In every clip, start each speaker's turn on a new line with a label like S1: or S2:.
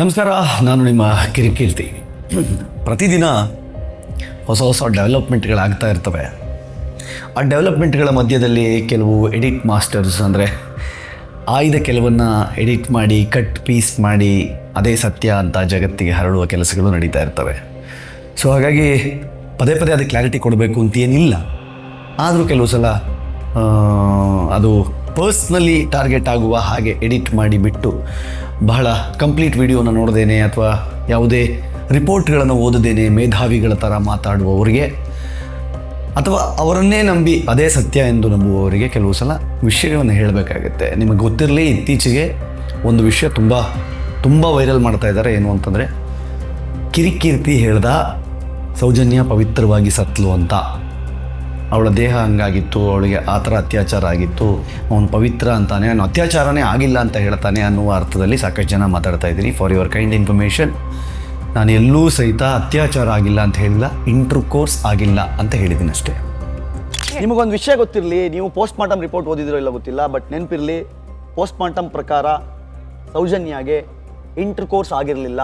S1: ನಮಸ್ಕಾರ, ನಾನು ನಿಮ್ಮ ಕಿರಿಕೀರ್ತಿ ಪ್ರತಿದಿನ ಹೊಸ ಹೊಸ ಡೆವಲಪ್ಮೆಂಟ್ಗಳಾಗ್ತಾ ಇರ್ತವೆ. ಆ ಡೆವಲಪ್ಮೆಂಟ್ಗಳ ಮಧ್ಯದಲ್ಲಿ ಕೆಲವು ಎಡಿಟ್ ಮಾಸ್ಟರ್ಸ್ ಅಂದರೆ ಆಯ್ದ ಕೆಲವನ್ನು ಎಡಿಟ್ ಮಾಡಿ, ಕಟ್, ಪೀಸ್ ಮಾಡಿ, ಅದೇ ಸತ್ಯ ಅಂತ ಜಗತ್ತಿಗೆ ಹರಡುವ ಕೆಲಸಗಳು ನಡೀತಾ ಇರ್ತವೆ. ಸೊ ಹಾಗಾಗಿ ಪದೇ ಪದೇ ಅದಕ್ಕೆ ಕ್ಲಾರಿಟಿ ಕೊಡಬೇಕು ಅಂತ ಏನಿಲ್ಲ. ಆದರೂ ಕೆಲವು ಸಲ ಅದು ಪರ್ಸ್ನಲಿ ಟಾರ್ಗೆಟ್ ಆಗುವ ಹಾಗೆ ಎಡಿಟ್ ಮಾಡಿ ಬಿಟ್ಟು ಬಹಳ ಕಂಪ್ಲೀಟ್ ವಿಡಿಯೋನ ನೋಡದೇನೆ ಅಥವಾ ಯಾವುದೇ ರಿಪೋರ್ಟ್ಗಳನ್ನು ಓದದೇನೆ ಮೇಧಾವಿಗಳ ಥರ ಮಾತಾಡುವವರಿಗೆ ಅಥವಾ ಅವರನ್ನೇ ನಂಬಿ ಅದೇ ಸತ್ಯ ಎಂದು ನಂಬುವವರಿಗೆ ಕೆಲವು ಸಲ ವಿಷಯಗಳನ್ನು ಹೇಳಬೇಕಾಗುತ್ತೆ. ನಿಮಗೆ ಗೊತ್ತಿರಲಿ ಇತ್ತೀಚೆಗೆ ಒಂದು ವಿಷಯ ತುಂಬ ತುಂಬ ವೈರಲ್ ಮಾಡ್ತಾ ಇದ್ದಾರೆ. ಏನು ಅಂತಂದರೆ ಕಿರಿಕೀರ್ತಿ ಹೇಳ್ದ ಸೌಜನ್ಯ ಪವಿತ್ರವಾಗಿ ಸತ್ಲು ಅಂತ. ಅವಳ ದೇಹ ಹಂಗಾಗಿತ್ತು ಅವಳಿಗೆ ಆ ಥರ ಅತ್ಯಾಚಾರ ಆಗಿತ್ತು. ಅವನು ಪವಿತ್ರ ಅಂತಾನೆ ಅವನು ಅತ್ಯಾಚಾರನೇ ಆಗಿಲ್ಲ ಅಂತ ಹೇಳ್ತಾನೆ ಅನ್ನುವ ಅರ್ಥದಲ್ಲಿ ಸಾಕಷ್ಟು ಜನ ಮಾತಾಡ್ತಾ ಇದ್ದೀನಿ. ಫಾರ್ ಯುವರ್ ಕೈಂಡ್ ಇನ್ಫಾರ್ಮೇಷನ್ ನಾನು ಎಲ್ಲೂ ಸಹಿತ ಅತ್ಯಾಚಾರ ಆಗಿಲ್ಲ ಅಂತ ಹೇಳಿಲ್ಲ ಇಂಟ್ರು ಕೋರ್ಸ್ ಆಗಿಲ್ಲ ಅಂತ ಹೇಳಿದ್ದೀನಿ ಅಷ್ಟೇ.
S2: ನಿಮಗೊಂದು ವಿಷಯ ಗೊತ್ತಿರಲಿ ನೀವು ಪೋಸ್ಟ್ ಮಾರ್ಟಮ್ ರಿಪೋರ್ಟ್ ಓದಿದಿರೋ ಇಲ್ಲ ಗೊತ್ತಿಲ್ಲ ಬಟ್ ನೆನಪಿರಲಿ ಪೋಸ್ಟ್ ಮಾರ್ಟಮ್ ಪ್ರಕಾರ ಸೌಜನ್ಯಾಗೆ ಇಂಟರ್ ಕೋರ್ಸ್ ಆಗಿರಲಿಲ್ಲ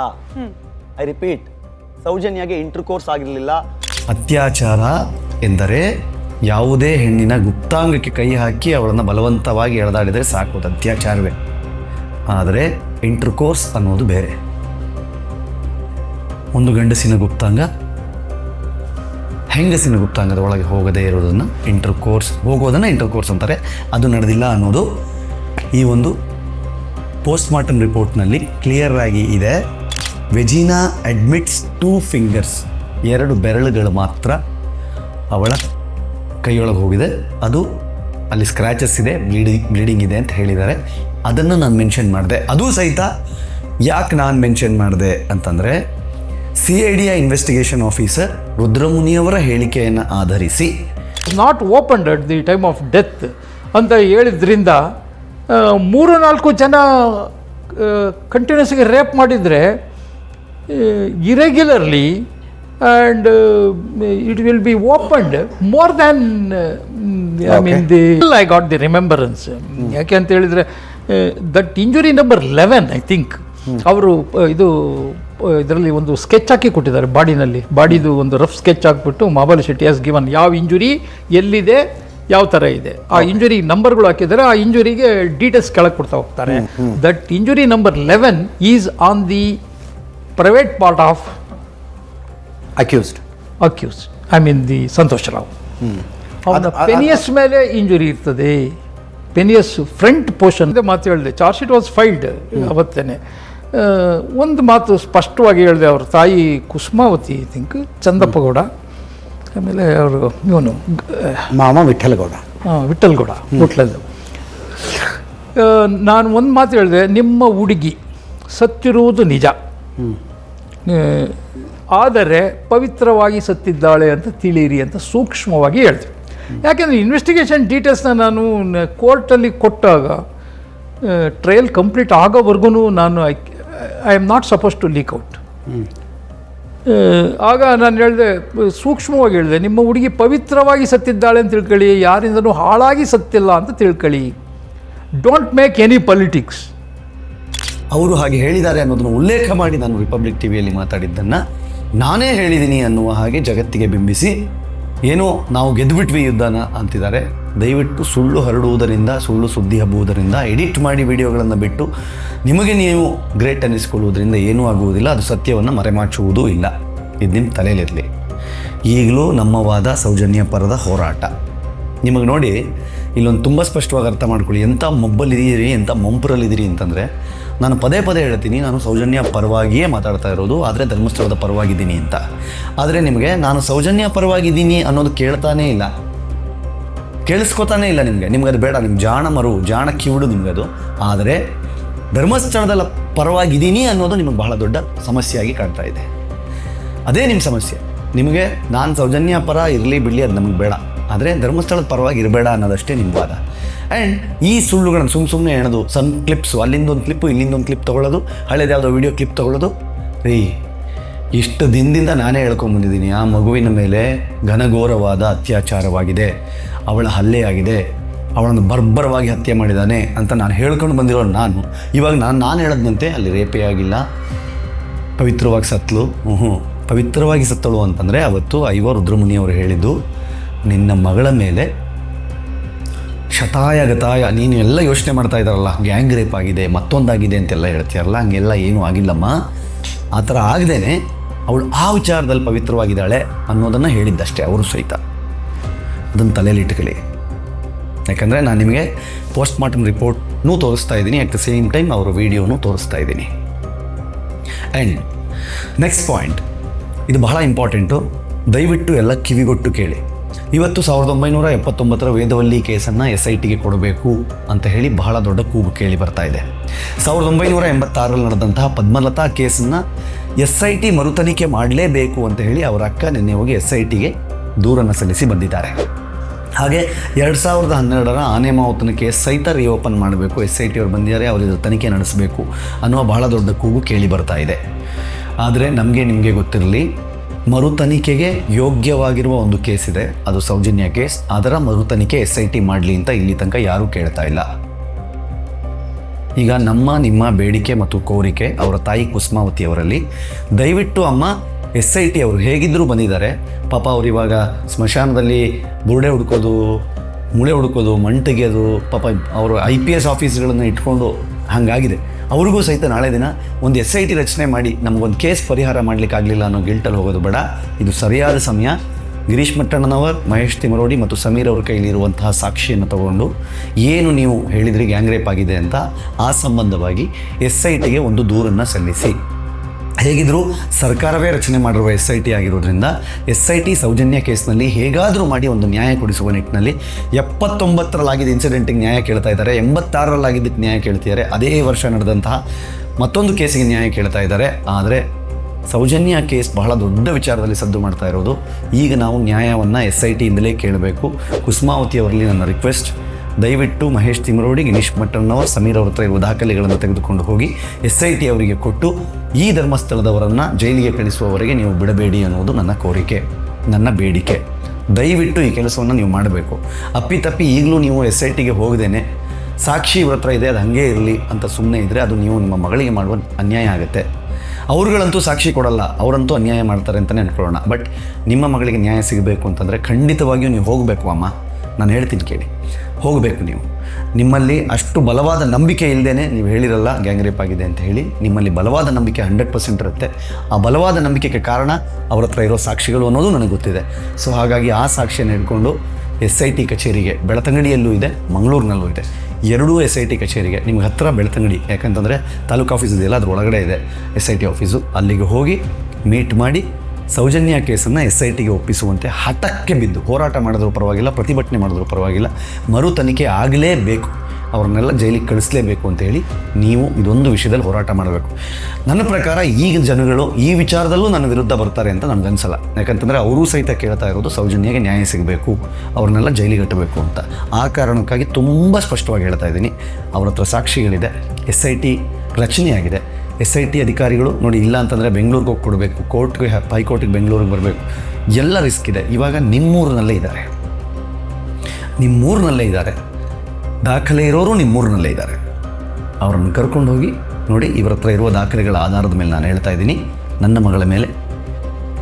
S2: ಐ ರಿಪೀಟ್ ಸೌಜನ್ಯಾಗೆ ಇಂಟರ್ ಕೋರ್ಸ್ ಆಗಿರಲಿಲ್ಲ.
S1: ಅತ್ಯಾಚಾರ ಎಂದರೆ ಯಾವುದೇ ಹೆಣ್ಣಿನ ಗುಪ್ತಾಂಗಕ್ಕೆ ಕೈ ಹಾಕಿ ಅವಳನ್ನು ಬಲವಂತವಾಗಿ ಎಳೆದಾಡಿದರೆ ಸಾಕು ಅತ್ಯಾಚಾರವೇ. ಆದರೆ ಇಂಟರ್ ಕೋರ್ಸ್ ಅನ್ನೋದು ಬೇರೆ. ಒಂದು ಗಂಡಸಿನ ಗುಪ್ತಾಂಗ, ಹೆಂಗಸಿನ ಗುಪ್ತಾಂಗದ ಒಳಗೆ ಹೋಗದೇ ಇರೋದನ್ನು ಇಂಟರ್ ಕೋರ್ಸ್ ಹೋಗೋದನ್ನು ಇಂಟರ್ ಕೋರ್ಸ್ ಅಂತಾರೆ. ಅದು ನಡೆದಿಲ್ಲ ಅನ್ನೋದು ಈ ಒಂದು ಪೋಸ್ಟ್ ಮಾರ್ಟಮ್ ರಿಪೋರ್ಟ್ನಲ್ಲಿ ಕ್ಲಿಯರ್ ಆಗಿ ಇದೆ. ವೆಜಿನಾ ಅಡ್ಮಿಟ್ಸ್ ಟೂ ಫಿಂಗರ್ಸ್ ಎರಡು ಬೆರಳುಗಳು ಮಾತ್ರ ಅವಳ ಕೈಯೊಳಗೆ ಹೋಗಿದೆ. ಅದು ಅಲ್ಲಿ ಸ್ಕ್ರ್ಯಾಚಸ್ ಇದೆ ಬ್ಲೀಡಿಂಗ್ ಬ್ಲೀಡಿಂಗ್ ಇದೆ ಅಂತ ಹೇಳಿದ್ದಾರೆ. ಅದನ್ನು ನಾನು ಮೆನ್ಷನ್ ಮಾಡಿದೆ. ಅದು ಸಹಿತ ಯಾಕೆ ನಾನು ಮೆನ್ಷನ್ ಮಾಡಿದೆ ಅಂತಂದರೆ ಸಿ ಐ ಡಿಯ ಇನ್ವೆಸ್ಟಿಗೇಷನ್ ಆಫೀಸರ್ ರುದ್ರಮುನಿಯವರ ಹೇಳಿಕೆಯನ್ನು ಆಧರಿಸಿ.
S3: Not opened at the time of death ಅಂತ ಹೇಳಿದ್ರಿಂದ ಮೂರು ನಾಲ್ಕು ಜನ ಕಂಟಿನ್ಯೂಸ್ಗೆ ರೇಪ್ ಮಾಡಿದರೆ irregularly and it will be opened more I I mean the I got the remembrance ಯಾಕೆ ಅಂತ ಹೇಳಿದರೆ that injury number eleven I think ಅವರು ಇದು ಇದರಲ್ಲಿ ಒಂದು ಸ್ಕೆಚ್ ಹಾಕಿ ಕೊಟ್ಟಿದ್ದಾರೆ ಬಾಡಿನಲ್ಲಿ. ಬಾಡಿದು ಒಂದು ರಫ್ ಸ್ಕೆಚ್ ಹಾಕ್ಬಿಟ್ಟು ಮಾಬಲ್ ಶೆಟ್ಟಿ ಹ್ಯಾಸ್ ಗಿವನ್ ಯಾವ ಇಂಜುರಿ ಎಲ್ಲಿದೆ ಯಾವ ಥರ ಇದೆ. ಆ ಇಂಜುರಿ ನಂಬರ್ಗಳು ಹಾಕಿದ್ದಾರೆ ಆ ಇಂಜುರಿಗೆ ಡೀಟೇಲ್ಸ್ ಕೆಳಗೆ ಕೊಡ್ತಾ ಹೋಗ್ತಾರೆ. That injury number eleven is on the private part of
S2: accused
S3: accused I mean the Santosh Rao ಅವನ ಪೆನಿಯಸ್ ಮೇಲೆ ಇಂಜುರಿ ಇರ್ತದೆ ಪೆನಿಯಸ್ ಫ್ರಂಟ್ ಪೋರ್ಷನ್ ಮಾತು ಹೇಳಿದೆ ಚಾರ್ಜ್ ಶೀಟ್ ವಾಸ್ ಫೈಲ್ಡ್ ಅವತ್ತೇನೆ. ಒಂದು ಮಾತು ಸ್ಪಷ್ಟವಾಗಿ ಹೇಳಿದೆ ಅವ್ರ ತಾಯಿ ಕುಸುಮಾವತಿ ಐ ಥಿಂಕ್ ಚಂದಪ್ಪಗೌಡ. ಆಮೇಲೆ ಅವರು ಇವನು
S2: ಮಾಮ ವಿಠಲಗೌಡ.
S3: ವಿಠಲ್ಗೌಡ ಹುಟ್ಲದ್ದು ನಾನು ಒಂದು ಮಾತು ಹೇಳಿದೆ ನಿಮ್ಮ ಹುಡುಗಿ ಸತ್ತಿರುವುದು ನಿಜ. ಆದರೆ ಪವಿತ್ರವಾಗಿ ಸತ್ತಿದ್ದಾಳೆ ಅಂತ ತಿಳಿಯಿರಿ ಅಂತ ಸೂಕ್ಷ್ಮವಾಗಿ ಹೇಳ್ತೀವಿ ಯಾಕೆಂದರೆ ಇನ್ವೆಸ್ಟಿಗೇಷನ್ ಡೀಟೇಲ್ಸ್ನ ನಾನು ಕೋರ್ಟಲ್ಲಿ ಕೊಟ್ಟಾಗ ಟ್ರಯಲ್ ಕಂಪ್ಲೀಟ್ ಆಗೋವರೆಗೂ ನಾನು I I am not suppose to leak out ಆಗ ನಾನು ಹೇಳಿದೆ, ಸೂಕ್ಷ್ಮವಾಗಿ ಹೇಳಿದೆ, ನಿಮ್ಮ ಹುಡುಗಿ ಪವಿತ್ರವಾಗಿ ಸತ್ತಿದ್ದಾಳೆ ಅಂತ ತಿಳ್ಕೊಳ್ಳಿ, ಯಾರಿಂದನೂ ಹಾಳಾಗಿ ಸತ್ತಿಲ್ಲ ಅಂತ ತಿಳ್ಕೊಳ್ಳಿ. ಡೋಂಟ್ ಮೇಕ್ ಎನಿ ಪೊಲಿಟಿಕ್ಸ್
S1: ಅವರು ಹಾಗೆ ಹೇಳಿದ್ದಾರೆ ಅನ್ನೋದನ್ನು ಉಲ್ಲೇಖ ಮಾಡಿ ನಾನು ರಿಪಬ್ಲಿಕ್ ಟಿವಿಯಲ್ಲಿ ಮಾತಾಡಿದ್ದನ್ನು. ನಾನೇ ಹೇಳಿದ್ದೀನಿ ಅನ್ನುವ ಹಾಗೆ ಜಗತ್ತಿಗೆ ಬಿಂಬಿಸಿ, ಏನೋ ನಾವು ಗೆದ್ದುಬಿಟ್ವಿ ಯುದ್ಧನ ಅಂತಿದ್ದಾರೆ. ದಯವಿಟ್ಟು ಸುಳ್ಳು ಹರಡುವುದರಿಂದ, ಸುಳ್ಳು ಸುದ್ದಿ ಹಬ್ಬುವುದರಿಂದ, ಎಡಿಟ್ ಮಾಡಿ ವಿಡಿಯೋಗಳನ್ನು ಬಿಟ್ಟು ನಿಮಗೆ ನೀವು ಗ್ರೇಟ್ ಅನ್ನಿಸ್ಕೊಳ್ಳುವುದರಿಂದ ಏನೂ ಆಗುವುದಿಲ್ಲ, ಅದು ಸತ್ಯವನ್ನು ಮರೆಮಾಚುವುದೂ ಇಲ್ಲ. ಇದು ನಿಮ್ಮ ತಲೆಯಲ್ಲಿರಲಿ. ಈಗಲೂ ನಮ್ಮ ವಾದ ಸೌಜನ್ಯ ಪರದ ಹೋರಾಟ. ನಿಮಗೆ ನೋಡಿ, ಇಲ್ಲೊಂದು ತುಂಬ ಸ್ಪಷ್ಟವಾಗಿ ಅರ್ಥ ಮಾಡ್ಕೊಳ್ಳಿ ಎಂಥ ಮೊಬ್ಬಲ್ಲಿದ್ದೀರಿ ಎಂಥ ಮಂಪುರಲ್ಲಿದ್ದೀರಿ ಅಂತಂದರೆ ನಾನು ಪದೇ ಪದೇ ಹೇಳ್ತೀನಿ, ನಾನು ಸೌಜನ್ಯ ಪರವಾಗಿಯೇ ಮಾತಾಡ್ತಾ ಇರೋದು, ಆದರೆ ಧರ್ಮಸ್ಥಳದ ಪರವಾಗಿದ್ದೀನಿ ಅಂತ. ಆದರೆ ನಿಮಗೆ, ನಾನು ಸೌಜನ್ಯ ಪರವಾಗಿದ್ದೀನಿ ಅನ್ನೋದು ಕೇಳ್ತಾನೇ ಇಲ್ಲ. ಕೇಳಿಸ್ಕೊತಾನೇ ಇಲ್ಲ ನಿಮಗೆ. ನಿಮ್ಗೆ ಅದು ಬೇಡ ನಿಮ್ಮ ಜಾಣ ಮರು ಜಾಣ ಕಿವಿಡು ನಿಮ್ಗೆ ಅದು. ಆದರೆ ಧರ್ಮಸ್ಥಳದ ಪರವಾಗಿದ್ದೀನಿ ಅನ್ನೋದು ನಿಮಗೆ ಬಹಳ ದೊಡ್ಡ ಸಮಸ್ಯೆಯಾಗಿ ಕಾಣ್ತಾ ಇದೆ. ಅದೇ ನಿಮ್ಮ ಸಮಸ್ಯೆ. ನಿಮಗೆ ನಾನು ಸೌಜನ್ಯ ಪರ ಇರಲಿ ಬಿಡಲಿ ಅದು ನಮಗೆ ಬೇಡ. ಆದರೆ ಧರ್ಮಸ್ಥಳದ ಪರವಾಗಿ ಇರಬೇಡ ಅನ್ನೋದಷ್ಟೇ ನಿಮ್ಮ ವಾದ. ಆ್ಯಂಡ್ ಈ ಸುಳ್ಳುಗಳನ್ನು ಸುಮ್ಮ ಸುಮ್ಮನೆ ಹೇಳೋದು ಸಣ್ಣ ಕ್ಲಿಪ್ಸು ಅಲ್ಲಿಂದ ಒಂದು ಕ್ಲಿಪ್ಪು ಇಲ್ಲಿಂದ ಒಂದು ಕ್ಲಿಪ್ ತೊಗೊಳ್ಳೋದು, ಹಳೇದು ಯಾವುದೋ ವೀಡಿಯೋ ಕ್ಲಿಪ್ ತೊಗೊಳ್ಳೋದು. ರೀ, ಇಷ್ಟು ದಿನದಿಂದ ನಾನೇ ಹೇಳ್ಕೊಂಬಂದಿದ್ದೀನಿ ಆ ಮಗುವಿನ ಮೇಲೆ ಘನಘೋರವಾದ ಅತ್ಯಾಚಾರವಾಗಿದೆ. ಅವಳ ಹಲ್ಲೆಯಾಗಿದೆ ಅವಳನ್ನು ಬರ್ಬರವಾಗಿ ಹತ್ಯೆ ಮಾಡಿದ್ದಾನೆ ಅಂತ ನಾನು ಹೇಳ್ಕೊಂಡು ಬಂದಿರೋ ನಾನು. ಇವಾಗ ನಾನು ನಾನು ಹೇಳದಂತೆ ಅಲ್ಲಿ ರೇಪೆಯಾಗಿಲ್ಲ ಪವಿತ್ರವಾಗಿ ಸತ್ತಳು ಹ್ಞೂ ಪವಿತ್ರವಾಗಿ ಸತ್ತಳು ಅಂತಂದರೆ ಅವತ್ತು ಐವ ರುದ್ರಮುನಿಯವರು ಹೇಳಿದ್ದು, ನಿನ್ನ ಮಗಳ ಮೇಲೆ ಶತಾಯ ಗತಾಯ, ನೀನು ಎಲ್ಲ ಯೋಚನೆ ಮಾಡ್ತಾ ಇದ್ದಾರಲ್ಲ ಗ್ಯಾಂಗ್ ರೇಪ್ ಆಗಿದೆ, ಮತ್ತೊಂದಾಗಿದೆ ಅಂತೆಲ್ಲ ಹೇಳ್ತೀಯಲ್ಲ, ಹಂಗೆಲ್ಲ ಏನೂ ಆಗಿಲ್ಲಮ್ಮ. ಆ ಥರ ಆಗದೇನೆ ಅವಳು ಆ ವಿಚಾರದಲ್ಲಿ ಪವಿತ್ರವಾಗಿದ್ದಾಳೆ ಅನ್ನೋದನ್ನು ಹೇಳಿದ್ದಷ್ಟೇ ಅವರು ಸಹಿತ. ಅದನ್ನು ತಲೆಯಲ್ಲಿ ಇಟ್ಕೊಳ್ಳಿ. ಯಾಕಂದರೆ ನಾನು ನಿಮಗೆ ಪೋಸ್ಟ್ ಮಾರ್ಟಮ್ ರಿಪೋರ್ಟ್ನೂ ತೋರಿಸ್ತಾ ಇದ್ದೀನಿ ಅಟ್ ದ ಸೇಮ್ ಟೈಮ್ ಅವರ ವೀಡಿಯೋನೂ ತೋರಿಸ್ತಾ ಇದ್ದೀನಿ. ಆ್ಯಂಡ್ ನೆಕ್ಸ್ಟ್ ಪಾಯಿಂಟ್ ಇದು ಬಹಳ ಇಂಪಾರ್ಟೆಂಟು ದಯವಿಟ್ಟು ಎಲ್ಲ ಕಿವಿಗೊಟ್ಟು ಕೇಳಿ. ಇವತ್ತು ಸಾವಿರದ ಒಂಬೈನೂರ ಎಪ್ಪತ್ತೊಂಬತ್ತರ ವೇದವಲ್ಲಿ ಕೇಸನ್ನು ಎಸ್ ಐ ಟಿಗೆ ಕೊಡಬೇಕು ಅಂತ ಹೇಳಿ ಬಹಳ ದೊಡ್ಡ ಕೂಗು ಕೇಳಿ ಬರ್ತಾ ಇದೆ. ಸಾವಿರದ ಒಂಬೈನೂರ ಎಂಬತ್ತಾರರಲ್ಲಿ ನಡೆದಂತಹ ಪದ್ಮಲತಾ ಕೇಸನ್ನು ಎಸ್ ಐ ಟಿ ಮರುತನಿಖೆ ಮಾಡಲೇಬೇಕು ಅಂತ ಹೇಳಿ ಅವರ ಅಕ್ಕ ನಿನ್ನೆ ಹೋಗಿ ಎಸ್ ಐ ಟಿಗೆ ದೂರನ್ನು ಸಲ್ಲಿಸಿ ಬಂದಿದ್ದಾರೆ. ಹಾಗೆ ಎರಡು ಸಾವಿರದ ಹನ್ನೆರಡರ ಆನೆ ಮಾವುತನ ಕೇಸ್ ಸಹಿತ ರಿಓಪನ್ ಮಾಡಬೇಕು ಎಸ್ ಐ ಟಿ ಅವ್ರು ಬಂದಿದ್ದಾರೆ, ಅವರು ಇದ್ರ ತನಿಖೆ ನಡೆಸಬೇಕು ಅನ್ನುವ ಬಹಳ ದೊಡ್ಡ ಕೂಗು ಕೇಳಿ ಬರ್ತಾ ಇದೆ. ಆದರೆ ನಮಗೆ ನಿಮಗೆ ಗೊತ್ತಿರಲಿ ಮರು ತನಿಖೆಗೆ ಯೋಗ್ಯವಾಗಿರುವ ಒಂದು ಕೇಸ್ ಇದೆ. ಅದು ಸೌಜನ್ಯ ಕೇಸ್. ಅದರ ಮರು ತನಿಖೆ ಎಸ್ ಐ ಟಿ ಮಾಡಲಿ ಅಂತ ಇಲ್ಲಿ ತನಕ ಯಾರೂ ಕೇಳ್ತಾ ಇಲ್ಲ. ಈಗ ನಮ್ಮ, ನಿಮ್ಮ ಬೇಡಿಕೆ ಮತ್ತು ಕೋರಿಕೆ ಅವರ ತಾಯಿ ಕುಸುಮಾವತಿ ಅವರಲ್ಲಿ ದಯವಿಟ್ಟು ಅಮ್ಮ ಎಸ್ ಐ ಟಿ ಅವರು ಹೇಗಿದ್ದರೂ ಬಂದಿದ್ದಾರೆ. ಪಾಪ ಅವರು ಇವಾಗ ಸ್ಮಶಾನದಲ್ಲಿ ಬುರುಡೆ ಹುಡ್ಕೋದು, ಮುಳೆ ಹುಡ್ಕೋದು, ಮಣ್ಣು ತೆಗೆಯೋದು, ಪಾಪ ಅವರು ಐ ಪಿ ಎಸ್ ಆಫೀಸ್ಗಳನ್ನು ಇಟ್ಕೊಂಡು ಹಾಗಾಗಿದೆ. ಅವ್ರಿಗೂ ಸಹಿತ ನಾಳೆ ದಿನ ಒಂದು ಎಸ್ ಐ ಟಿ ರಚನೆ ಮಾಡಿ ನಮಗೊಂದು ಕೇಸ್ ಪರಿಹಾರ ಮಾಡಲಿಕ್ಕಾಗಲಿಲ್ಲ ಅನ್ನೋ ಗಿಲ್ಟಲ್ಲಿ ಹೋಗೋದು ಬೇಡ. ಇದು ಸರಿಯಾದ ಸಮಯ. ಗಿರೀಶ್ ಮಟ್ಟಣ್ಣನವರ್, ಮಹೇಶ್ ತಿಮರೋಡಿ ಮತ್ತು ಸಮೀರ್ ಅವ್ರ ಕೈಲಿರುವಂತಹ ಸಾಕ್ಷಿಯನ್ನು ತಗೊಂಡು ಏನು ನೀವು ಹೇಳಿದ್ರಿ ಗ್ಯಾಂಗ್ ರೇಪ್ ಆಗಿದೆ ಅಂತ ಆ ಸಂಬಂಧವಾಗಿ ಎಸ್ ಐ ಟಿಗೆ ಒಂದು ದೂರನ್ನು ಸಲ್ಲಿಸಿ. ಹೇಗಿದ್ದರೂ ಸರ್ಕಾರವೇ ರಚನೆ ಮಾಡಿರುವ ಎಸ್ ಐ ಟಿ ಆಗಿರೋದ್ರಿಂದ ಎಸ್ ಐ ಟಿ ಸೌಜನ್ಯ ಕೇಸ್ನಲ್ಲಿ ಹೇಗಾದರೂ ಮಾಡಿ ಒಂದು ನ್ಯಾಯ ಕೊಡಿಸುವ ನಿಟ್ಟಿನಲ್ಲಿ ಎಪ್ಪತ್ತೊಂಬತ್ತರಲ್ಲಾಗಿದ್ದ ಇನ್ಸಿಡೆಂಟಿಗೆ ನ್ಯಾಯ ಕೇಳ್ತಾ ಇದ್ದಾರೆ, ಎಂಬತ್ತಾರರಲ್ಲಾಗಿದ್ದಕ್ಕೆ ನ್ಯಾಯ ಕೇಳ್ತಿದ್ದಾರೆ. ಅದೇ ವರ್ಷ ನಡೆದಂತಹ ಮತ್ತೊಂದು ಕೇಸಿಗೆ ನ್ಯಾಯ ಕೇಳ್ತಾ ಇದ್ದಾರೆ. ಆದರೆ ಸೌಜನ್ಯ ಕೇಸ್ ಬಹಳ ದೊಡ್ಡ ವಿಚಾರದಲ್ಲಿ ಸದ್ದು ಮಾಡ್ತಾ ಇರೋದು. ಈಗ ನಾವು ನ್ಯಾಯವನ್ನು ಎಸ್ ಐ ಟಿಯಿಂದಲೇ ಕೇಳಬೇಕು. ಕುಸುಮಾವತಿ ಅವರಲ್ಲಿ ನನ್ನ ರಿಕ್ವೆಸ್ಟ್, ದಯವಿಟ್ಟು ಮಹೇಶ್ ತಿಮರೋಡಿ ಗಿರೀಶ್ ಮಟ್ಟಣ್ಣವರ್, ಸಮೀರ್ ಅವ್ರ ಹತ್ರ ಇರುವ ದಾಖಲೆಗಳನ್ನು ತೆಗೆದುಕೊಂಡು ಹೋಗಿ ಎಸ್ ಐ ಟಿ ಅವರಿಗೆ ಕೊಟ್ಟು ಈ ಧರ್ಮಸ್ಥಳದವರನ್ನು ಜೈಲಿಗೆ ಕಳಿಸುವವರೆಗೆ ನೀವು ಬಿಡಬೇಡಿ ಅನ್ನೋದು ನನ್ನ ಕೋರಿಕೆ, ನನ್ನ ಬೇಡಿಕೆ. ದಯವಿಟ್ಟು ಈ ಕೆಲಸವನ್ನು ನೀವು ಮಾಡಬೇಕು. ಅಪ್ಪಿತಪ್ಪಿ ಈಗಲೂ ನೀವು ಎಸ್ ಐ ಟಿಗೆ ಹೋಗದೇನೆ ಸಾಕ್ಷಿ ಇವ್ರ ಹತ್ರ ಇದೆ, ಅದು ಹಾಗೇ ಇರಲಿ ಅಂತ ಸುಮ್ಮನೆ ಇದ್ದರೆ ಅದು ನೀವು ನಿಮ್ಮ ಮಗಳಿಗೆ ಮಾಡುವ ಅನ್ಯಾಯ ಆಗುತ್ತೆ. ಅವ್ರುಗಳಂತೂ ಸಾಕ್ಷಿ ಕೊಡಲ್ಲ, ಅವರಂತೂ ಅನ್ಯಾಯ ಮಾಡ್ತಾರೆ ಅಂತಲೇ ಅಂದ್ಕೊಳ್ಳೋಣ ಬಟ್ ನಿಮ್ಮ ಮಗಳಿಗೆ ನ್ಯಾಯ ಸಿಗಬೇಕು ಅಂತಂದರೆ ಖಂಡಿತವಾಗಿಯೂ ನೀವು ಹೋಗಬೇಕು ಅಮ್ಮ. ನಾನು ಹೇಳ್ತೀನಿ ಕೇಳಿ. ಹೋಗಬೇಕು ನೀವು. ನಿಮ್ಮಲ್ಲಿ ಅಷ್ಟು ಬಲವಾದ ನಂಬಿಕೆ ಇಲ್ಲದೇ ನೀವು ಹೇಳಿರಲ್ಲ ಗ್ಯಾಂಗ್ ರೇಪ್ ಆಗಿದೆ ಅಂತ ಹೇಳಿ, ನಿಮ್ಮಲ್ಲಿ ಬಲವಾದ ನಂಬಿಕೆ ಹಂಡ್ರೆಡ್ ಪರ್ಸೆಂಟ್ ಇರುತ್ತೆ. ಆ ಬಲವಾದ ನಂಬಿಕೆಗೆ ಕಾರಣ ಅವ್ರ ಹತ್ರ ಇರೋ ಸಾಕ್ಷಿಗಳು ಅನ್ನೋದು ನನಗೆ ಗೊತ್ತಿದೆ. ಸೊ ಹಾಗಾಗಿ ಆ ಸಾಕ್ಷಿಯನ್ನು ಹಿಡ್ಕೊಂಡು ಎಸ್ ಐ ಟಿ ಕಚೇರಿಗೆ, ಬೆಳತಂಗಡಿಯಲ್ಲೂ ಇದೆ, ಮಂಗಳೂರಿನಲ್ಲೂ ಇದೆ. ಎರಡೂ ಎಸ್ ಐ ಟಿ ಕಚೇರಿಗೆ, ನಿಮ್ಗೆ ಹತ್ತಿರ ಬೆಳತಂಗಡಿ, ಯಾಕಂತಂದರೆ ತಾಲೂಕು ಆಫೀಸ್ ಇದೆಯಲ್ಲ ಅದ್ರ ಒಳಗಡೆ ಇದೆ ಎಸ್ ಐ ಟಿ ಆಫೀಸು. ಅಲ್ಲಿಗೆ ಹೋಗಿ ಮೀಟ್ ಮಾಡಿ ಸೌಜನ್ಯ ಕೇಸನ್ನು ಎಸ್ ಐ ಟಿಗೆ ಒಪ್ಪಿಸುವಂತೆ ಹಠಕ್ಕೆ ಬಿದ್ದು, ಹೋರಾಟ ಮಾಡಿದ್ರೂ ಪರವಾಗಿಲ್ಲ, ಪ್ರತಿಭಟನೆ ಮಾಡಿದ್ರೂ ಪರವಾಗಿಲ್ಲ, ಮರು ತನಿಖೆ ಆಗಲೇಬೇಕು, ಅವ್ರನ್ನೆಲ್ಲ ಜೈಲಿಗೆ ಕಳಿಸಲೇಬೇಕು ಅಂತ ಹೇಳಿ ನೀವು ಇದೊಂದು ವಿಷಯದಲ್ಲಿ ಹೋರಾಟ ಮಾಡಬೇಕು. ನನ್ನ ಪ್ರಕಾರ ಈಗ ಜನಗಳು ಈ ವಿಚಾರದಲ್ಲೂ ನನ್ನ ವಿರುದ್ಧ ಬರ್ತಾರೆ ಅಂತ ನನಗನ್ಸಲ್ಲ ಯಾಕಂತಂದರೆ ಅವರೂ ಸಹಿತ ಕೇಳ್ತಾ ಇರೋದು ಸೌಜನ್ಯಗೆ ನ್ಯಾಯ ಸಿಗಬೇಕು, ಅವ್ರನ್ನೆಲ್ಲ ಜೈಲಿಗೆ ಕಟ್ಟಬೇಕು ಅಂತ. ಆ ಕಾರಣಕ್ಕಾಗಿ ತುಂಬ ಸ್ಪಷ್ಟವಾಗಿ ಹೇಳ್ತಾ ಇದ್ದೀನಿ, ಅವರ ಹತ್ರ ಸಾಕ್ಷಿಗಳಿದೆ ಎಸ್ ಐ ಟಿ ರಚನೆಯಾಗಿದೆ. ಎಸ್ ಐ ಟಿ ಅಧಿಕಾರಿಗಳು ನೋಡಿ ಇಲ್ಲ ಅಂತಂದರೆ ಬೆಂಗಳೂರಿಗೆ ಹೋಗಿ ಕೊಡಬೇಕು ಕೋರ್ಟ್ಗೆ, ಹೈಕೋರ್ಟಿಗೆ ಬೆಂಗಳೂರಿಗೆ ಬರಬೇಕು. ಎಲ್ಲ ರಿಸ್ಕ್ ಇದೆ. ಇವಾಗ ನಿಮ್ಮೂರಿನಲ್ಲೇ ಇದ್ದಾರೆ. ನಿಮ್ಮೂರಿನಲ್ಲೇ ಇದ್ದಾರೆ. ದಾಖಲೆ ಇರೋರು ನಿಮ್ಮೂರಿನಲ್ಲೇ ಇದ್ದಾರೆ. ಅವರನ್ನು ಕರ್ಕೊಂಡು ಹೋಗಿ ನೋಡಿ ಇವ್ರ ಹತ್ರ ಇರುವ ದಾಖಲೆಗಳ ಆಧಾರದ ಮೇಲೆ ನಾನು ಹೇಳ್ತಾ ಇದ್ದೀನಿ. ನನ್ನ ಮಗಳ ಮೇಲೆ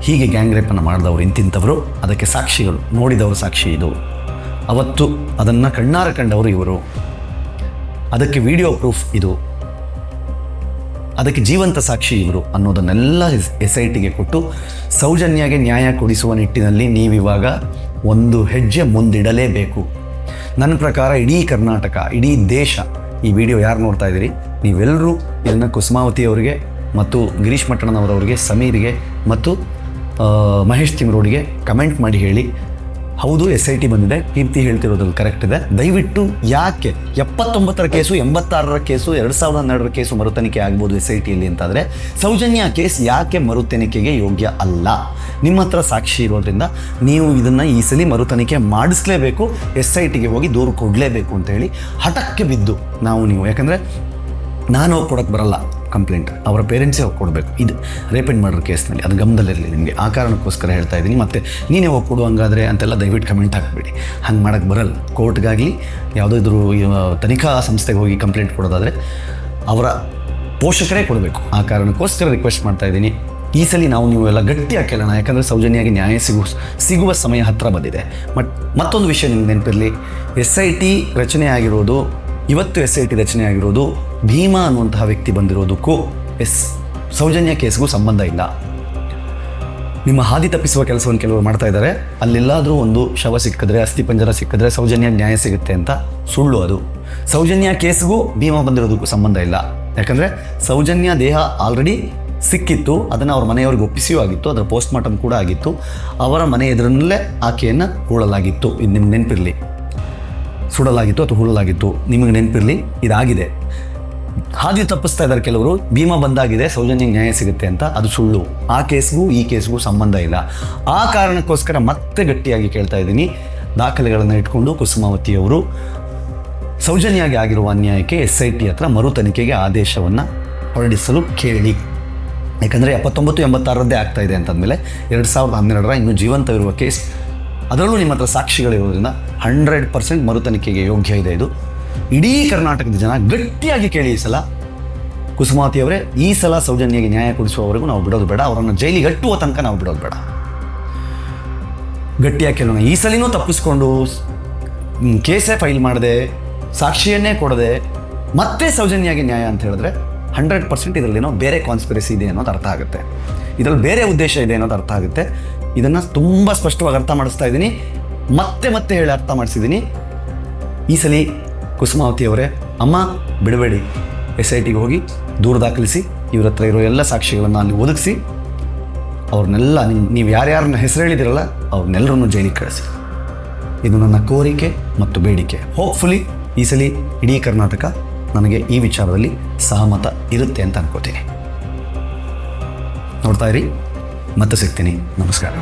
S1: ಹೀಗೆ ಗ್ಯಾಂಗ್ ರೇಪನ್ನು ಮಾಡಿದವರು ಇಂತಿಂಥವರು, ಅದಕ್ಕೆ ಸಾಕ್ಷಿಗಳು, ನೋಡಿದವರು ಸಾಕ್ಷಿ ಇದು. ಅವತ್ತು ಅದನ್ನು ಕಣ್ಣಾರ ಕಂಡವರು ಇವರು. ಅದಕ್ಕೆ ವಿಡಿಯೋ ಪ್ರೂಫ್ ಇದು. ಅದಕ್ಕೆ ಜೀವಂತ ಸಾಕ್ಷಿ ಇವರು ಅನ್ನೋದನ್ನೆಲ್ಲ ಎಸ್ ಐ ಟಿಗೆ ಕೊಟ್ಟು ಸೌಜನ್ಯಗೆ ನ್ಯಾಯ ಕೊಡಿಸುವ ನಿಟ್ಟಿನಲ್ಲಿ ನೀವಿವಾಗ ಒಂದು ಹೆಜ್ಜೆ ಮುಂದಿಡಲೇಬೇಕು. ನನ್ನ ಪ್ರಕಾರ ಇಡೀ ಕರ್ನಾಟಕ, ಇಡೀ ದೇಶ ಈ ವಿಡಿಯೋ ಯಾರು ನೋಡ್ತಾ ಇದ್ದೀರಿ? ನೀವೆಲ್ಲರೂ ಇದನ್ನು ಕುಸುಮಾವತಿ ಅವರಿಗೆ ಮತ್ತು ಗಿರೀಶ್ ಮಟ್ಟಣ್ಣನವರವರಿಗೆ, ಸಮೀರಿಗೆ ಮತ್ತು ಮಹೇಶ್ ತಿಮ್ರೋಡಿಗೆ ಕಮೆಂಟ್ ಮಾಡಿ ಹೇಳಿ. ಹೌದು ಎಸ್ ಐ ಟಿ ಬಂದಿದೆ. ಕೀರ್ತಿ ಹೇಳ್ತಿರೋದ್ರಲ್ಲಿ ಕರೆಕ್ಟ್ ಇದೆ. ದಯವಿಟ್ಟು ಯಾಕೆ ಎಪ್ಪತ್ತೊಂಬತ್ತರ ಕೇಸು, ಎಂಬತ್ತಾರರ ಕೇಸು, ಎರಡು ಸಾವಿರದ ಹನ್ನೆರಡರ ಕೇಸು ಮರುತನಿಖೆ ಆಗ್ಬೋದು ಎಸ್ ಐ ಟಿಯಲ್ಲಿ ಅಂತಾದರೆ ಸೌಜನ್ಯ ಕೇಸ್ ಯಾಕೆ ಮರುತನಿಖೆಗೆ ಯೋಗ್ಯ ಅಲ್ಲ? ನಿಮ್ಮ ಹತ್ರ ಸಾಕ್ಷಿ ಇರೋದ್ರಿಂದ ನೀವು ಇದನ್ನು ಈ ಸಲ ಮರುತನಿಖೆ ಮಾಡಿಸ್ಲೇಬೇಕು ಎಸ್ ಐ ಟಿಗೆ ಹೋಗಿ ದೂರು ಕೊಡಲೇಬೇಕು ಅಂತ ಹೇಳಿ ಹಠಕ್ಕೆ ಬಿದ್ದು ನಾವು ನೀವು. ಯಾಕಂದರೆ ನಾನು ಹೋಗಿ ಕೊಡೋಕ್ಕೆ ಬರಲ್ಲ. ಕಂಪ್ಲೇಂಟ್ ಅವರ ಪೇರೆಂಟ್ಸೇ ಹೋಗಿ ಕೊಡಬೇಕು. ಇದು ರೇಪ್ ಆ್ಯಂಡ್ ಮರ್ಡರ್ ಕೇಸ್ನಲ್ಲಿ ಅದು ಗಮನದಲ್ಲಿರಲಿ ನಿಮಗೆ. ಆ ಕಾರಣಕ್ಕೋಸ್ಕರ ಹೇಳ್ತಾ ಇದ್ದೀನಿ. ಮತ್ತು ನೀನೇ ಹೋಗಿ ಕೊಡು ಹಂಗಾದ್ರೆ ಅಂತೆಲ್ಲ ದಯವಿಟ್ಟು ಕಮೆಂಟ್ ಹಾಕಬೇಡಿ. ಹಂಗೆ ಮಾಡೋಕ್ಕೆ ಬರಲ್ಲ. ಕೋರ್ಟ್ಗಾಗಲಿ ಯಾವುದಾದ್ರೂ ತನಿಖಾ ಸಂಸ್ಥೆಗೆ ಹೋಗಿ ಕಂಪ್ಲೇಂಟ್ ಕೊಡೋದಾದರೆ ಅವರ ಪೋಷಕರೇ ಕೊಡಬೇಕು. ಆ ಕಾರಣಕ್ಕೋಸ್ಕರ ರಿಕ್ವೆಸ್ಟ್ ಮಾಡ್ತಾ ಇದ್ದೀನಿ. ಈ ಸಲ ನಾವು ನೀವು ಎಲ್ಲ ಗಟ್ಟಿಯಾಗಿ ಕೇಳೋಣ. ಯಾಕಂದರೆ ಸೌಜನ್ಯಾಗಿ ನ್ಯಾಯ ಸಿಗುವ ಸಿಗುವ ಸಮಯ ಹತ್ತಿರ ಬಂದಿದೆ. ಬಟ್ ಮತ್ತೊಂದು ವಿಷಯ ನಿಮ್ಗೆ ನೆನಪಿರಲಿ. ಎಸ್ ಐ ಟಿ ರಚನೆ ಆಗಿರೋದು, ಇವತ್ತು ಎಸ್ ಐ ಟಿ ರಚನೆ ಆಗಿರೋದು ಭೀಮಾ ಅನ್ನುವಂತಹ ವ್ಯಕ್ತಿ ಬಂದಿರೋದಕ್ಕೂ ಎಸ್, ಸೌಜನ್ಯ ಕೇಸ್ಗೂ ಸಂಬಂಧ ಇಲ್ಲ. ನಿಮ್ಮ ಹಾದಿ ತಪ್ಪಿಸುವ ಕೆಲಸವನ್ನು ಕೆಲವರು ಮಾಡ್ತಾ ಇದ್ದಾರೆ. ಅಲ್ಲೆಲ್ಲಾದರೂ ಒಂದು ಶವ ಸಿಕ್ಕಿದ್ರೆ ಅಸ್ಥಿಪಂಜರ ಸಿಕ್ಕಿದ್ರೆ ಸೌಜನ್ಯ ನ್ಯಾಯ ಸಿಗುತ್ತೆ ಅಂತ ಸುಳ್ಳು ಅದು. ಸೌಜನ್ಯ ಕೇಸ್ಗೂ ಭೀಮಾ ಬಂದಿರೋದಕ್ಕೂ ಸಂಬಂಧ ಇಲ್ಲ. ಯಾಕಂದರೆ ಸೌಜನ್ಯ ದೇಹ ಆಲ್ರೆಡಿ ಸಿಕ್ಕಿತ್ತು, ಅದನ್ನು ಅವ್ರ ಮನೆಯವ್ರಿಗೆ ಒಪ್ಪಿಸಿಯೂ ಆಗಿತ್ತು, ಅದರ ಪೋಸ್ಟ್ ಮಾರ್ಟಮ್ ಕೂಡ ಆಗಿತ್ತು. ಅವರ ಮನೆ ಎದುರಿನಲ್ಲೇ ಆಕೆಯನ್ನು ಹೂಳಲಾಗಿತ್ತು. ಇದು ನಿಮ್ಗೆ ನೆನಪಿರಲಿ. ಸುಡಲಾಗಿತ್ತು ಅಥವಾ ಹೂಳಲಾಗಿತ್ತು. ನಿಮಗೆ ನೆನಪಿರಲಿ, ಇದಾಗಿದೆ. ಹಾದಿ ತಪ್ಪಿಸ್ತಾ ಇದ್ದಾರೆ ಕೆಲವರು, ಭೀಮಾ ಬಂದಾಗಿದೆ ಸೌಜನ್ಯ ನ್ಯಾಯ ಸಿಗುತ್ತೆ ಅಂತ, ಅದು ಸುಳ್ಳು. ಆ ಕೇಸ್ಗೂ ಈ ಕೇಸ್ಗೂ ಸಂಬಂಧ ಇಲ್ಲ. ಆ ಕಾರಣಕ್ಕೋಸ್ಕರ ಮತ್ತೆ ಗಟ್ಟಿಯಾಗಿ ಕೇಳ್ತಾ ಇದ್ದೀನಿ. ದಾಖಲೆಗಳನ್ನು ಇಟ್ಕೊಂಡು ಕುಸುಮಾವತಿಯವರು ಸೌಜನ್ಯಾಗಿ ಆಗಿರುವ ಅನ್ಯಾಯಕ್ಕೆ ಎಸ್ ಐ ಟಿ ಹತ್ರ ಮರು ತನಿಖೆಗೆ ಆದೇಶವನ್ನು ಹೊರಡಿಸಲು ಕೇಳಿ. ಯಾಕಂದರೆ ಎಪ್ಪತ್ತೊಂಬತ್ತು, ಎಂಬತ್ತಾರರದ್ದೇ ಆಗ್ತಾ ಇದೆ ಅಂತಂದಮೇಲೆ ಎರಡು ಸಾವಿರದ ಹನ್ನೆರಡರ ಇನ್ನೂ ಜೀವಂತವಿರುವ ಕೇಸ್, ಅದರಲ್ಲೂ ನಿಮ್ಮ ಹತ್ರ ಸಾಕ್ಷಿಗಳಿರೋದ್ರಿಂದ ಹಂಡ್ರೆಡ್ ಪರ್ಸೆಂಟ್ ಮರು ತನಿಖೆಗೆ ಯೋಗ್ಯ ಇದೆ ಇದು. ಇಡೀ ಕರ್ನಾಟಕದ ಜನ ಗಟ್ಟಿಯಾಗಿ ಕೇಳಿ ಈ ಸಲ ಕುಸುಮಾತಿಯವರೇ ಈ ಸಲ ಸೌಜನ್ಯಗೆ ನ್ಯಾಯ ಕೊಡಿಸುವವರೆಗೂ ನಾವು ಬಿಡೋದು ಬೇಡ, ಅವರನ್ನು ಜೈಲಿಗೆ ಅಟ್ಟುವ ತನಕ ನಾವು ಬಿಡೋದು ಬೇಡ. ಗಟ್ಟಿಯಾಗಿ ಕೇಳೋಣ, ಈ ಸಲಿನೂ ತಪ್ಪಿಸ್ಕೊಂಡು ಕೇಸೇ ಫೈಲ್ ಮಾಡದೆ, ಸಾಕ್ಷಿಯನ್ನೇ ಕೊಡದೆ, ಮತ್ತೆ ಸೌಜನ್ಯಾಗಿ ನ್ಯಾಯ ಅಂತ ಹೇಳಿದ್ರೆ ಹಂಡ್ರೆಡ್ ಪರ್ಸೆಂಟ್ ಇದರಲ್ಲೇನೋ ಬೇರೆ ಕಾನ್ಸ್ಪಿರಸಿ ಇದೆ ಅನ್ನೋದು ಅರ್ಥ ಆಗುತ್ತೆ. ಇದರಲ್ಲಿ ಬೇರೆ ಉದ್ದೇಶ ಇದೆ ಅನ್ನೋದು ಅರ್ಥ ಆಗುತ್ತೆ. ಇದನ್ನು ತುಂಬ ಸ್ಪಷ್ಟವಾಗಿ ಅರ್ಥ ಮಾಡಿಸ್ತಾ ಇದ್ದೀನಿ. ಮತ್ತೆ ಮತ್ತೆ ಹೇಳಿ ಅರ್ಥ ಮಾಡಿಸಿದ್ದೀನಿ. ಈ ಸಲ ಕುಸುಮಾವತಿಯವರೇ, ಅಮ್ಮ, ಬಿಡಬೇಡಿ. ಎಸ್ ಐ ಟಿಗೆ ಹೋಗಿ ದೂರ ದಾಖಲಿಸಿ, ಇವ್ರ ಹತ್ರ ಇರೋ ಎಲ್ಲ ಸಾಕ್ಷಿಗಳನ್ನು ಅಲ್ಲಿ ಒದಗಿಸಿ, ಅವ್ರನ್ನೆಲ್ಲ ನಿಮ್ಮ ನೀವು ಯಾರ್ಯಾರನ್ನ ಹೆಸರು ಹೇಳಿದಿರಲ್ಲ ಅವ್ರನ್ನೆಲ್ಲರನ್ನು ಜೈಲಿಗೆ ಕಳಿಸಿ. ಇದು ನನ್ನ ಕೋರಿಕೆ ಮತ್ತು ಬೇಡಿಕೆ. ಹೋಪ್ಫುಲಿ ಈ ಸಲ ಇಡೀ ಕರ್ನಾಟಕ ನನಗೆ ಈ ವಿಚಾರದಲ್ಲಿ ಸಹಮತ ಇರುತ್ತೆ ಅಂತ ಅನ್ಕೋತೀನಿ. ನೋಡ್ತಾ ಇರಿ, ಮತ್ತೆ ಸಿಗ್ತೀನಿ. ನಮಸ್ಕಾರ.